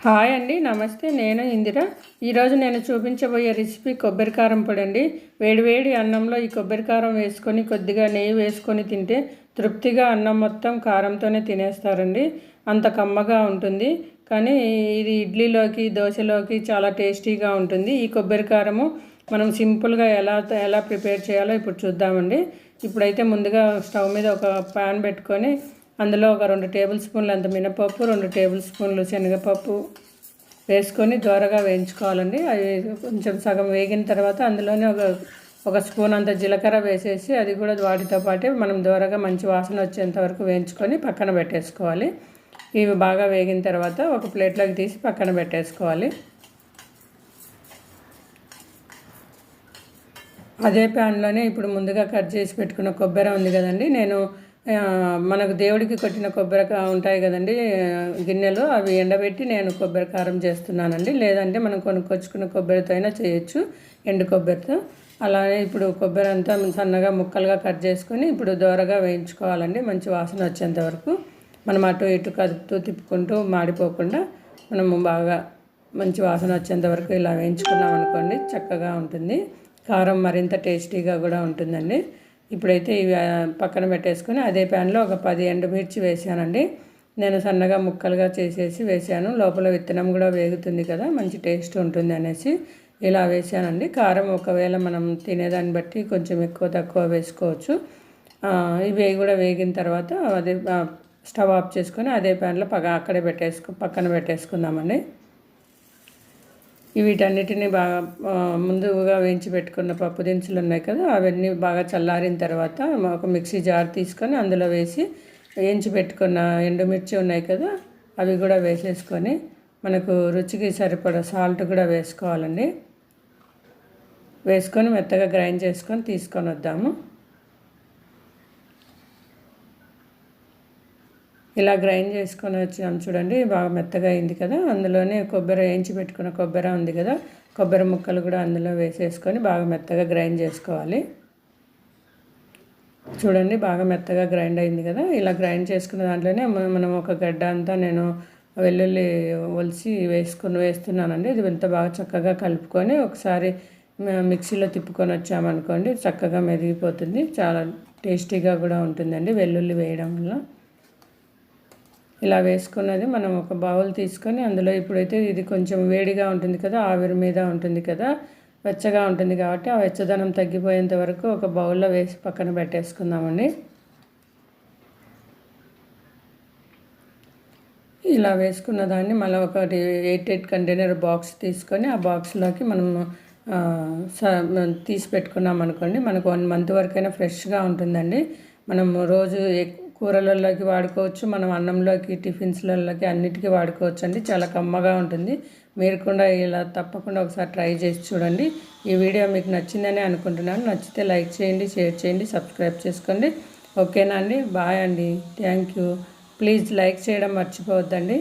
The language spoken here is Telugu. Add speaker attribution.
Speaker 1: హాయ్ అండి నమస్తే. నేను ఇందిర. ఈరోజు నేను చూపించబోయే రెసిపీ కొబ్బరి కారం పొడి అండి. వేడివేడి అన్నంలో ఈ కొబ్బరి కారం వేసుకొని కొద్దిగా నెయ్యి వేసుకొని తింటే తృప్తిగా అన్నం మొత్తం కారంతోనే తినేస్తారండి. అంత కమ్మగా ఉంటుంది. కానీ ఇది ఇడ్లీలోకి దోశలోకి చాలా టేస్టీగా ఉంటుంది. ఈ కొబ్బరి కారము మనం సింపుల్గా ఎలా ఎలా ప్రిపేర్ చేయాలో ఇప్పుడు చూద్దామండి. ఇప్పుడైతే ముందుగా స్టవ్ మీద ఒక ప్యాన్ పెట్టుకొని అందులో ఒక రెండు టేబుల్ స్పూన్లు అంత మినపప్పు రెండు టేబుల్ స్పూన్లు శనగపప్పు వేసుకొని దోరగా వేయించుకోవాలండి. అవి కొంచెం సగం వేగిన తర్వాత అందులోనే ఒక ఒక స్పూన్ అంత జీలకర్ర వేసేసి అది కూడా వాటితో పాటే మనం దోరగా మంచి వాసన వచ్చేంత వరకు వేయించుకొని పక్కన పెట్టేసుకోవాలి. ఇవి బాగా వేగిన తర్వాత ఒక ప్లేట్లోకి తీసి పక్కన పెట్టేసుకోవాలి. అదే ప్యాన్లోనే ఇప్పుడు ముందుగా కట్ చేసి పెట్టుకున్న కొబ్బరి ఉంది కదండి నేను మనకు దేవుడికి కొట్టిన కొబ్బరి ఉంటాయి కదండి గిన్నెలు అవి ఎండబెట్టి నేను కొబ్బరి కారం చేస్తున్నానండి. లేదంటే మనం కొనుక్కొచ్చుకున్న కొబ్బరితో అయినా చేయొచ్చు ఎండు కొబ్బరితో. అలానే ఇప్పుడు కొబ్బరి అంతా సన్నగా ముక్కలుగా కట్ చేసుకొని ఇప్పుడు దోరగా వేయించుకోవాలండి మంచి వాసన వచ్చేంత వరకు. మనం అటు ఇటు కదుపుతూ తిప్పుకుంటూ మాడిపోకుండా మనము బాగా మంచి వాసన వచ్చేంత వరకు ఇలా వేయించుకున్నాం అనుకోండి చక్కగా ఉంటుంది. కారం మరింత టేస్టీగా కూడా ఉంటుందండి. ఇప్పుడైతే ఇవి పక్కన పెట్టేసుకొని అదే ప్యాన్లో ఒక పది ఎండుమిర్చి వేసానండి. నేను సన్నగా ముక్కలుగా చేసేసి వేసాను. లోపల విత్తనం కూడా వేగుతుంది కదా మంచి టేస్ట్ ఉంటుంది అనేసి ఇలా వేసానండి. కారం ఒకవేళ మనం తినేదాన్ని బట్టి కొంచెం ఎక్కువ తక్కువ వేసుకోవచ్చు. ఇవి కూడా వేగిన తర్వాత అదే స్టవ్ ఆఫ్ చేసుకొని అదే ప్యాన్లో పగ అక్కడే పెట్టేసుకు పక్కన పెట్టేసుకుందామండి. వీటన్నిటిని బాగా ముందుగా వేయించి పెట్టుకున్న పప్పు దినుసులు ఉన్నాయి కదా అవన్నీ బాగా చల్లారిన తర్వాత ఒక మిక్సీ జార్ తీసుకొని అందులో వేసి వేయించి పెట్టుకున్న ఎండుమిర్చి ఉన్నాయి కదా అవి కూడా వేసేసుకొని మనకు రుచికి సరిపడా సాల్ట్ కూడా వేసుకోవాలండి. వేసుకొని మెత్తగా గ్రైండ్ చేసుకొని తీసుకొని వద్దాము. ఇలా గ్రైండ్ చేసుకొని వచ్చినాం చూడండి బాగా మెత్తగా అయింది కదా. అందులోనే కొబ్బరి వేయించి పెట్టుకున్న కొబ్బరి ఉంది కదా కొబ్బరి ముక్కలు కూడా అందులో వేసేసుకొని బాగా మెత్తగా గ్రైండ్ చేసుకోవాలి. చూడండి బాగా మెత్తగా గ్రైండ్ అయింది కదా. ఇలా గ్రైండ్ చేసుకున్న దాంట్లోనే మనం ఒక గడ్డ అంతా నేను వెల్లుల్లి ఒలిసి వేసుకొని వేస్తున్నానండి. ఇది ఎంత బాగా చక్కగా కలుపుకొని ఒకసారి మిక్సీలో తిప్పుకొని వచ్చామనుకోండి చక్కగా మెదిగిపోతుంది. చాలా టేస్టీగా కూడా ఉంటుందండి వెల్లుల్లి వేయడం వల్ల. ఇలా వేసుకున్నది మనం ఒక బౌల్ తీసుకొని అందులో ఇప్పుడైతే ఇది కొంచెం వేడిగా ఉంటుంది కదా ఆవిరి మీద ఉంటుంది కదా వెచ్చగా ఉంటుంది కాబట్టి ఆ వెచ్చదనం తగ్గిపోయేంత వరకు ఒక బౌల్లో వేసి పక్కన పెట్టేసుకుందామండి. ఇలా వేసుకున్న దాన్ని మళ్ళీ ఒకటి ఎయిట్ ఎయిట్ కంటైనర్ బాక్స్ తీసుకొని ఆ బాక్స్లోకి మనం తీసి పెట్టుకున్నాం అనుకోండి మనకు వన్ మంత్ వరకైనా ఫ్రెష్గా ఉంటుందండి. మనం రోజు కూరలలోకి వాడుకోవచ్చు మనం అన్నంలోకి టిఫిన్స్లలోకి అన్నిటికీ వాడుకోవచ్చు అండి చాలా కమ్మగా ఉంటుంది. మీరు కూడా ఇలా తప్పకుండా ఒకసారి ట్రై చేసి చూడండి. ఈ వీడియో మీకు నచ్చిందని అనుకుంటున్నాను. నచ్చితే లైక్ చేయండి షేర్ చేయండి సబ్స్క్రైబ్ చేసుకోండి. ఓకేనా అండి? బాయ్ అండి. Thank you. ప్లీజ్ లైక్ చేయడం మర్చిపోవద్దండి.